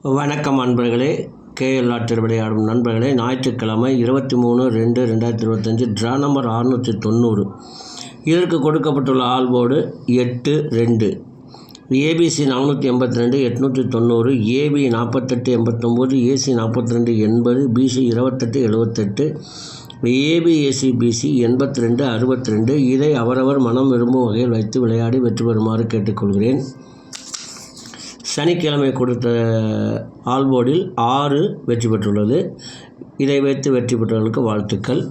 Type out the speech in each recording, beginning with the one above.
வணக்கம் அன்பர்களே கேஎல் ஆற்றில் விளையாடும் நண்பர்களே ஞாயிற்றுக்கிழமை இருபத்தி மூணு ரெண்டு ரெண்டாயிரத்தி இருபத்தஞ்சி ட்ரா நம்பர் அறுநூற்றி தொண்ணூறு. இதற்கு கொடுக்கப்பட்டுள்ள ஆல்போர்டு எட்டு ரெண்டு. ஏபிசி நானூற்றி எண்பத்தி ரெண்டு எட்நூற்றி தொண்ணூறு ஏபி நாற்பத்தெட்டு எண்பத்தொம்போது ஏசி நாற்பத்தி ரெண்டு எண்பது பிசி இருபத்தெட்டு எழுபத்தெட்டு ஏபிஏசி பிசி எண்பத்தி ரெண்டு அறுபத்தி ரெண்டு இதை அவரவர் மனம் விரும்பும் வகையில் வைத்து விளையாடி வெற்றி பெறுமாறு கேட்டுக்கொள்கிறேன். சனிக்கிழமை கொடுத்த ஆல்போர்டில் ஆறு வெற்றி பெற்றுள்ளது. இதை வைத்து வெற்றி பெற்றவர்களுக்கு வாழ்த்துக்கள்.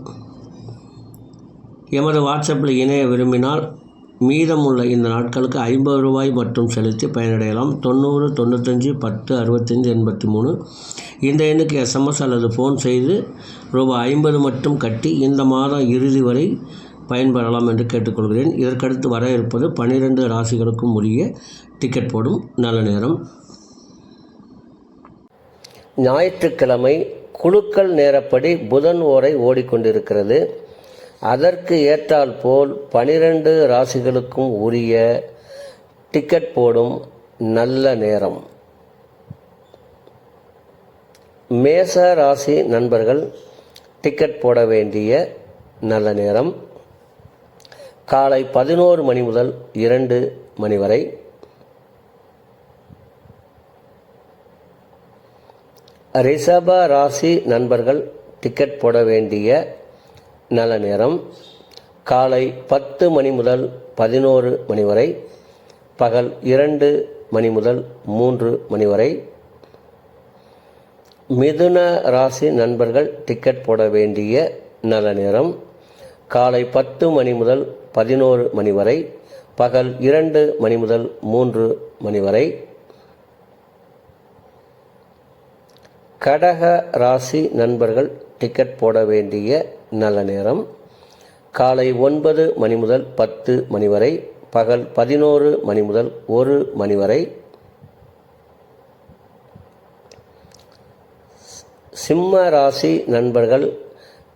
எமது வாட்ஸ்அப்பில் இணைய விரும்பினால் மீதமுள்ள இந்த நாட்களுக்கு ஐம்பது ரூபாய் மட்டும் செலுத்தி பயனடையலாம். தொண்ணூறு தொண்ணூத்தஞ்சு பத்து அறுபத்தஞ்சு எண்பத்தி மூணு. இந்த எண்ணுக்கு எஸ்எம்எஸ் அல்லது ஃபோன் செய்து ரூபாய் ஐம்பது மட்டும் கட்டி இந்த மாதம் இறுதி வரை பயன்பெறலாம் என்று கேட்டுக்கொள்கிறேன். இதற்கடுத்து வர இருப்பது பனிரெண்டு ராசிகளுக்கும் உரிய டிக்கெட் போடும். நல்ல நேரம். ஞாயிற்றுக்கிழமை குழுக்கள் நேரப்படி புதன் ஓரை ஓடிக்கொண்டிருக்கிறது. அதற்கு ஏற்றால் போல் பனிரெண்டு ராசிகளுக்கும் உரிய டிக்கெட் போடும். நல்ல நேரம். மேச ராசி நண்பர்கள் டிக்கெட் போட வேண்டிய நல்ல நேரம். காலை பதினோரு மணி முதல் இரண்டு மணி வரை. ரிஷப ராசி நண்பர்கள் டிக்கெட் போட வேண்டிய நல்ல நேரம். காலை பத்து மணி முதல் பதினோரு மணி வரை. பகல் இரண்டு மணி முதல் மூன்று மணி வரை. மிதுன ராசி நண்பர்கள் டிக்கெட் போட வேண்டிய நல்ல நேரம். காலை பத்து மணி முதல் பதினோரு மணி வரை பகல் இரண்டு மணி முதல் மூன்று மணி வரை. கடக ராசி நண்பர்கள் டிக்கெட் போட வேண்டிய நல்ல நேரம். காலை ஒன்பது மணி முதல் பத்து மணி வரை பகல் பதினோரு மணி முதல் ஒரு மணி வரை. சிம்ம ராசி நண்பர்கள்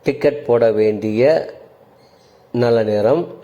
டிக்கெட் போட வேண்டிய நல்ல நேரம்.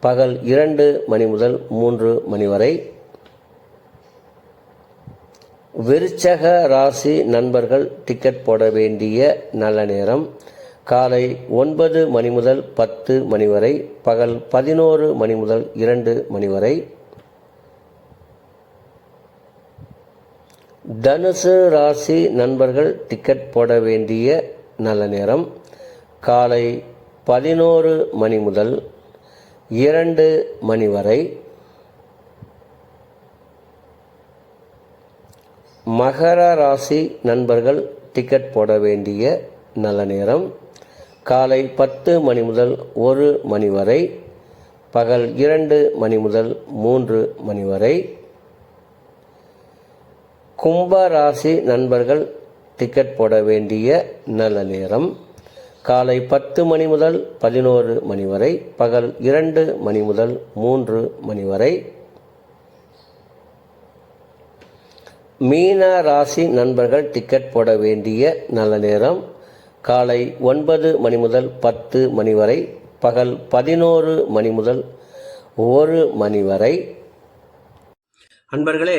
பகல் இரண்டு மணி முதல் மூன்று மணி வரை. விருச்சக ராசி நண்பர்கள் டிக்கெட் போட வேண்டிய நல்ல நேரம். காலை ஒன்பது மணி முதல் பத்து மணி வரை பகல் பதினோரு மணி முதல் இரண்டு மணி வரை. தனுசு ராசி நண்பர்கள் டிக்கெட் போட வேண்டிய நல்ல நேரம். காலை பதினோரு மணி முதல் இரண்டு மணி வரை மகர ராசி நண்பர்கள் டிக்கெட் போட வேண்டிய நல்ல நேரம். காலை பத்து மணி முதல் ஒரு மணி வரை பகல் இரண்டு மணி முதல் மூன்று மணி வரை. கும்ப ராசி நண்பர்கள் டிக்கெட் போட வேண்டிய நல்ல நேரம். காலை பத்து மணி முதல் பதினோரு மணி வரை பகல் இரண்டு மணி முதல் மூன்று மணி வரை. மீன ராசி நண்பர்கள் டிக்கெட் போட வேண்டிய நல்ல நேரம். காலை ஒன்பது மணி முதல் பத்து மணி வரை பகல் பதினோரு மணி முதல் ஒரு மணி வரை. அன்பர்களே